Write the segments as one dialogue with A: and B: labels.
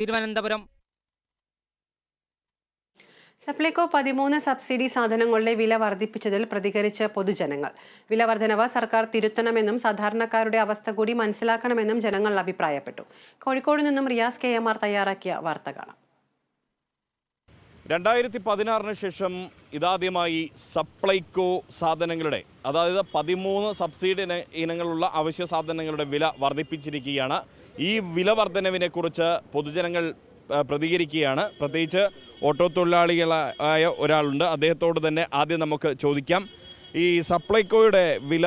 A: തിരുവനന്തപുരം.
B: സപ്ലൈകോ പതിമൂന്ന് സബ്സിഡി സാധനങ്ങളുടെ വില വർദ്ധിപ്പിച്ചതിൽ പ്രതികരിച്ച പൊതുജനങ്ങൾ. വില വർധനവ് സർക്കാർ തിരുത്തണമെന്നും സാധാരണക്കാരുടെ അവസ്ഥ കൂടി മനസ്സിലാക്കണമെന്നും ജനങ്ങൾ അഭിപ്രായപ്പെട്ടു. കോഴിക്കോട് നിന്നും റിയാസ് കെ എം ആർ തയ്യാറാക്കിയ വാർത്ത കാണാം.
C: രണ്ടായിരത്തി പതിനാറിന് ശേഷം ഇതാദ്യമായി സപ്ലൈകോ സാധനങ്ങളുടെ അതായത് പതിമൂന്ന് സബ്സിഡി ഇന- ഇനങ്ങളുള്ള അവശ്യ സാധനങ്ങളുടെ വില വർദ്ധിപ്പിച്ചിരിക്കുകയാണ്. ഈ വില വർധനവിനെക്കുറിച്ച് പൊതുജനങ്ങൾ പ്രതികരിക്കുകയാണ്. പ്രത്യേകിച്ച് ഓട്ടോ തൊഴിലാളികളായ ഒരാളുണ്ട്. അദ്ദേഹത്തോട് തന്നെ ആദ്യം നമുക്ക് ചോദിക്കാം. ഈ സപ്ലൈകോയുടെ വില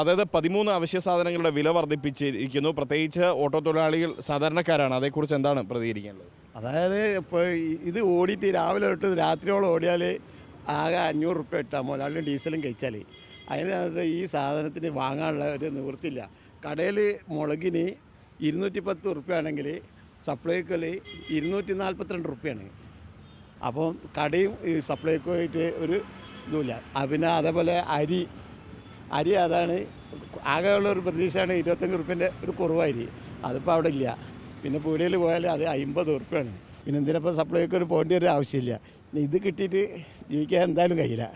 C: അതായത് പതിമൂന്ന് അവശ്യ സാധനങ്ങളുടെ വില വർദ്ധിപ്പിച്ചിരിക്കുന്നു. പ്രത്യേകിച്ച് ഓട്ടോ തൊഴിലാളികൾ സാധാരണക്കാരാണ്. അതേക്കുറിച്ച് എന്താണ് പ്രതികരിക്കാനുള്ളത്
D: അതായത് ഇപ്പോൾ ഇത് ഓടിയിട്ട് രാവിലെ തൊട്ട് രാത്രിയോളം ഓടിയാൽ ആകെ അഞ്ഞൂറ് റുപ്യ ഇട്ടാൽ മുതലാളി ഡീസലും കഴിച്ചാൽ അതിനകത്ത് ഈ സാധനത്തിന് വാങ്ങാനുള്ള ഒരു നിവൃത്തിയില്ല. കടയിൽ മുളകിന് ഇരുന്നൂറ്റി പത്ത് റുപ്യ ആണെങ്കിൽ ഇരുന്നൂറ്റി നാൽപ്പത്തിരണ്ട് റുപ്യാണ് അപ്പോൾ കടയും ഈ സപ്ലൈക്കോയിട്ട് ഒരു ഇതുമില്ല. പിന്നെ അതേപോലെ അരി. അരി അതാണ് ആകെയുള്ള ഒരു പ്രതീക്ഷയാണ് ഇരുപത്തഞ്ച് റുപ്യന്റെ ഒരു കുറവായി. അതിപ്പോൾ അവിടെ ഇല്ല. പിന്നെ പീടികയിൽ പോയാൽ അത് അമ്പത് ഉറുപ്പ്യാണ്. പിന്നെ എന്തിനപ്പോൾ സപ്ലൈക്ക് ഒരു പോകേണ്ട ഒരു ആവശ്യമില്ല. ഇത് കിട്ടിയിട്ട് ജീവിക്കാൻ എന്തായാലും കഴിയില്ല.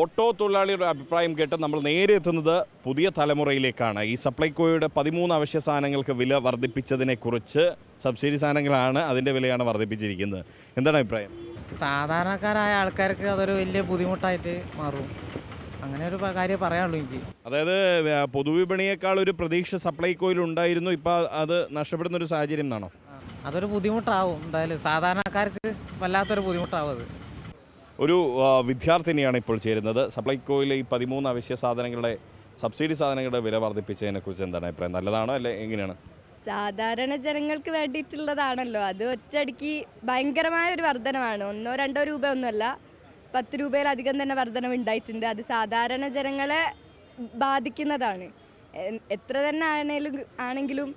C: ഓട്ടോ തൊഴിലാളിയുടെ അഭിപ്രായം കേട്ട് നമ്മൾ നേരെ എത്തുന്നത് പുതിയ തലമുറയിലേക്കാണ്. ഈ സപ്ലൈകോയുടെ പതിമൂന്ന് അവശ്യ സാധനങ്ങൾക്ക് വില വർദ്ധിപ്പിച്ചതിനെക്കുറിച്ച് സബ്സിഡി സാധനങ്ങളാണ് അതിന്റെ വിലയാണ് വർദ്ധിപ്പിച്ചിരിക്കുന്നത്. എന്താണ് അഭിപ്രായം?
E: സാധാരണക്കാരായ ആൾക്കാർക്ക് അതൊരു വലിയ ബുദ്ധിമുട്ടായിട്ട് മാറും. അങ്ങനെ ഒരു കാര്യം പറയാനുള്ളൂ എനിക്ക്.
C: അതായത് പൊതുവിപണിയേക്കാൾ ഒരു പ്രതീക്ഷ സപ്ലൈകോയിൽ ഉണ്ടായിരുന്നു. ഇപ്പോൾ അത് നഷ്ടപ്പെടുന്ന ഒരു സാഹചര്യം എന്നാണോ?
E: അതൊരു ബുദ്ധിമുട്ടാവും. എന്തായാലും സാധാരണക്കാർക്ക് വല്ലാത്തൊരു ബുദ്ധിമുട്ടാവും അത്.
C: ഒരു വിദ്യാർത്ഥിനിയാണ് ഇപ്പോൾ ചേരുന്നത്. സപ്ലൈകോയിലെ ഈ പതിമൂന്ന് അവശ്യ സാധനങ്ങളുടെ സബ്സിഡി സാധനങ്ങളുടെ വില വർദ്ധിപ്പിച്ചതിനെ കുറിച്ച് എന്താണ് അഭിപ്രായം? നല്ലതാണോ അല്ലെ എങ്ങനെയാണ്?
F: സാധാരണ ജനങ്ങൾക്ക് വേണ്ടിയിട്ടുള്ളതാണല്ലോ. അത് ഒറ്റയടിക്ക് ഭയങ്കരമായ ഒരു വർധനമാണ്. ഒന്നോ രണ്ടോ രൂപ ഒന്നുമല്ല പത്ത് രൂപയിലധികം തന്നെ വർധനം ഉണ്ടായിട്ടുണ്ട്. അത് സാധാരണ ജനങ്ങളെ ബാധിക്കുന്നതാണ്. എത്ര തന്നെ ആണെങ്കിലും ആണെങ്കിലും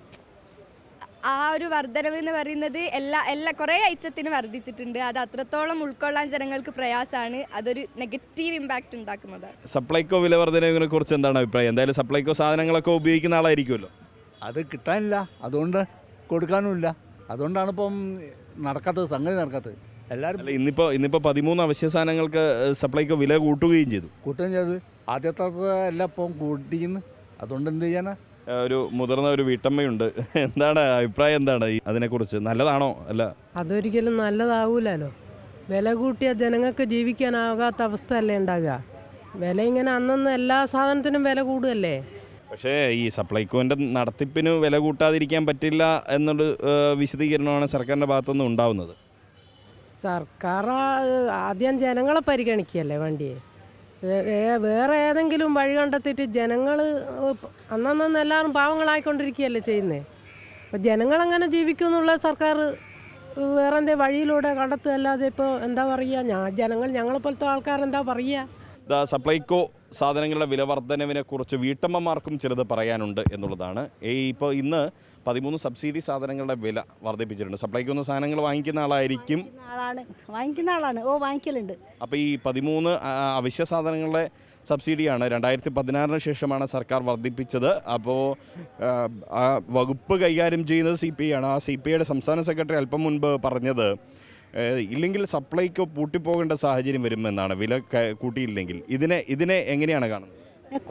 F: ആ ഒരു വർധനവ് എന്ന് പറയുന്നത് എല്ലാ എല്ലാ കുറേ ഐറ്റത്തിന് വർദ്ധിച്ചിട്ടുണ്ട്. അത് അത്രത്തോളം ഉൾക്കൊള്ളാൻ ജനങ്ങൾക്ക് പ്രയാസമാണ്. അതൊരു നെഗറ്റീവ് ഇമ്പാക്റ്റ് ഉണ്ടാക്കുന്നത്.
C: സപ്ലൈകോ വില വർധനവിനെ കുറിച്ച് എന്താണ് അഭിപ്രായം? എന്തായാലും സപ്ലൈകോ സാധനങ്ങളൊക്കെ ഉപയോഗിക്കുന്ന ആളായിരിക്കുമല്ലോ.
G: അത് കിട്ടാനില്ല. അതുകൊണ്ട് കൊടുക്കാനുമില്ല. അതുകൊണ്ടാണ് ഇപ്പം നടക്കാത്തത് സംഗതി നടക്കാത്തത്. എല്ലാവരും
C: അല്ല ഇന്നിപ്പോൾ ഇന്നിപ്പോൾ പതിമൂന്ന് അവശ്യ സാധനങ്ങൾക്ക് സപ്ലൈകോ വില കൂട്ടുകയും ചെയ്തു.
G: കൂട്ടുകയും ചെയ്തു. ആദ്യത്തെ എല്ലാം ഇപ്പം കൂട്ടിക്കുന്നു അതുകൊണ്ട് എന്ത് ചെയ്യാനാ?
C: ഒരു മുതിർന്ന ഒരു വീട്ടമ്മയുണ്ട്. എന്താണ് അഭിപ്രായം എന്താണ്? ഈ അതിനെക്കുറിച്ച് നല്ലതാണോ? അല്ല.
H: അതൊരിക്കലും നല്ലതാവൂലല്ലോ. വില കൂട്ടിയ ജനങ്ങൾക്ക് ജീവിക്കാനാകാത്ത അവസ്ഥ അല്ലേ ഉണ്ടാകുക. വില ഇങ്ങനെ അന്നന്ന് എല്ലാ സാധനത്തിനും വില കൂടുകയല്ലേ?
C: പക്ഷേ ഈ സപ്ലൈകോന്റെ നടത്തിപ്പിന് വില കൂട്ടാതിരിക്കാൻ പറ്റില്ല എന്നുള്ള വിശദീകരണമാണ് സർക്കാരിന്റെ ഭാഗത്തുനിന്ന് ഉണ്ടാവുന്നത്.
H: സർക്കാർ ആദ്യം ജനങ്ങളെ പരിഗണിക്കുകയല്ലേ വണ്ടിയെ? വേറെ ഏതെങ്കിലും വഴി കണ്ടെത്തിയിട്ട് ജനങ്ങൾ അന്നന്ന് എല്ലാവരും പാവങ്ങളായിക്കൊണ്ടിരിക്കുകയല്ലേ ചെയ്യുന്നത് അപ്പോൾ ജനങ്ങളെങ്ങനെ ജീവിക്കും എന്നുള്ള സർക്കാർ വേറെ എന്തേ വഴിയിലൂടെ കണ്ടെത്തുക അല്ലാതെ ഇപ്പോൾ എന്താ പറയുക? ഞാൻ ജനങ്ങൾ ഞങ്ങളെപ്പോലത്തെ ആൾക്കാരെന്താ പറയുക?
C: സപ്ലൈകോ സാധനങ്ങളുടെ വില വർധനവിനെ കുറിച്ച് വീട്ടമ്മമാർക്കും ചിലത് പറയാനുണ്ട് എന്നുള്ളതാണ്. ഈ ഇപ്പോൾ ഇന്ന് പതിമൂന്ന് സബ്സിഡി സാധനങ്ങളുടെ വില വർദ്ധിപ്പിച്ചിട്ടുണ്ട് സപ്ലൈകോ എന്ന സാധനങ്ങൾ വാങ്ങിക്കുന്ന ആളായിരിക്കും.
I: ആളാണ്. വാങ്ങിക്കുന്ന ആളാണ്. ഓ വാങ്ങിക്കലുണ്ട്.
C: അപ്പോൾ ഈ പതിമൂന്ന് അവശ്യ സാധനങ്ങളുടെ സബ്സിഡിയാണ് രണ്ടായിരത്തി പതിനാറിന് ശേഷമാണ് സർക്കാർ വർദ്ധിപ്പിച്ചത് അപ്പോൾ വകുപ്പ് കൈകാര്യം ചെയ്യുന്നത് സി പി ഐ ആണ്. ആ സി പി ഐയുടെ സംസ്ഥാന സെക്രട്ടറി അല്പം മുൻപ് പറഞ്ഞത് ഇല്ലെങ്കിൽ സപ്ലൈക്കോ പൂട്ടിപ്പോകേണ്ട സാഹചര്യം വരുമെന്നാണ് വില കൂട്ടിയില്ലെങ്കിൽ. ഇതിനെ ഇതിനെ എങ്ങനെയാണ് കാണുന്നത്?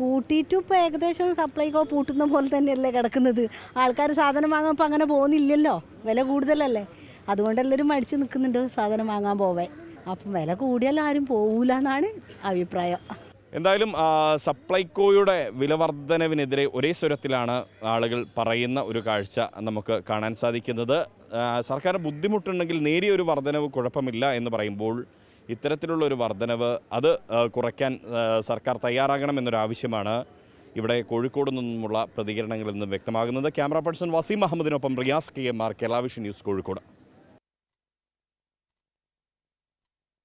I: കൂട്ടിയിട്ടും ഇപ്പോൾ ഏകദേശം സപ്ലൈക്കോ പൂട്ടുന്ന പോലെ തന്നെയല്ലേ കിടക്കുന്നത്. ആൾക്കാർ സാധനം വാങ്ങാൻ ഇപ്പോൾ അങ്ങനെ പോകുന്നില്ലല്ലോ. വില കൂടുതലല്ലേ. അതുകൊണ്ട് എല്ലാവരും മടിച്ച് നിൽക്കുന്നുണ്ട് സാധനം വാങ്ങാൻ പോവേ അപ്പം വില കൂടിയാൽ ആരും പോകൂലെന്നാണ് അഭിപ്രായം.
C: എന്തായാലും സപ്ലൈകോയുടെ വിലവർധനവിനെതിരെ ഒരേ സ്വരത്തിലാണ് ആളുകൾ പറയുന്ന ഒരു കാഴ്ച നമുക്ക് കാണാൻ സാധിക്കുന്നത്. സർക്കാർ ബുദ്ധിമുട്ടുണ്ടെങ്കിൽ നേരിയ ഒരു വർധനവ് കുഴപ്പമില്ല എന്ന് പറയുമ്പോൾ ഇത്തരത്തിലുള്ള ഒരു വർധനവ് അത് കുറയ്ക്കാൻ സർക്കാർ തയ്യാറാകണമെന്നൊരു ആവശ്യമാണ് ഇവിടെ കോഴിക്കോട് നിന്നുമുള്ള പ്രതികരണങ്ങളിൽ നിന്ന് വ്യക്തമാകുന്നത്. Camera person Waseem അഹമ്മദിനൊപ്പം Riyas K M R Keralavision news Kozhikode.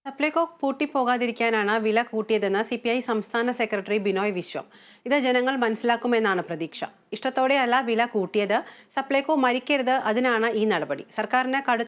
B: Supplyco പൂട്ടിപ്പോകാതിരിക്കാനാണ് വില കൂട്ടിയതെന്ന് സി പി ഐ സംസ്ഥാന സെക്രട്ടറി ബിനോയ് വിശ്വം. ഇത് ജനങ്ങൾ മനസ്സിലാക്കുമെന്നാണ് പ്രതീക്ഷ. ഇഷ്ടത്തോടെയല്ല വില കൂട്ടിയത്. സപ്ലൈകോ മരിക്കരുത്. അതിനാണ് ഈ നടപടി. സർക്കാരിന് കടുത്ത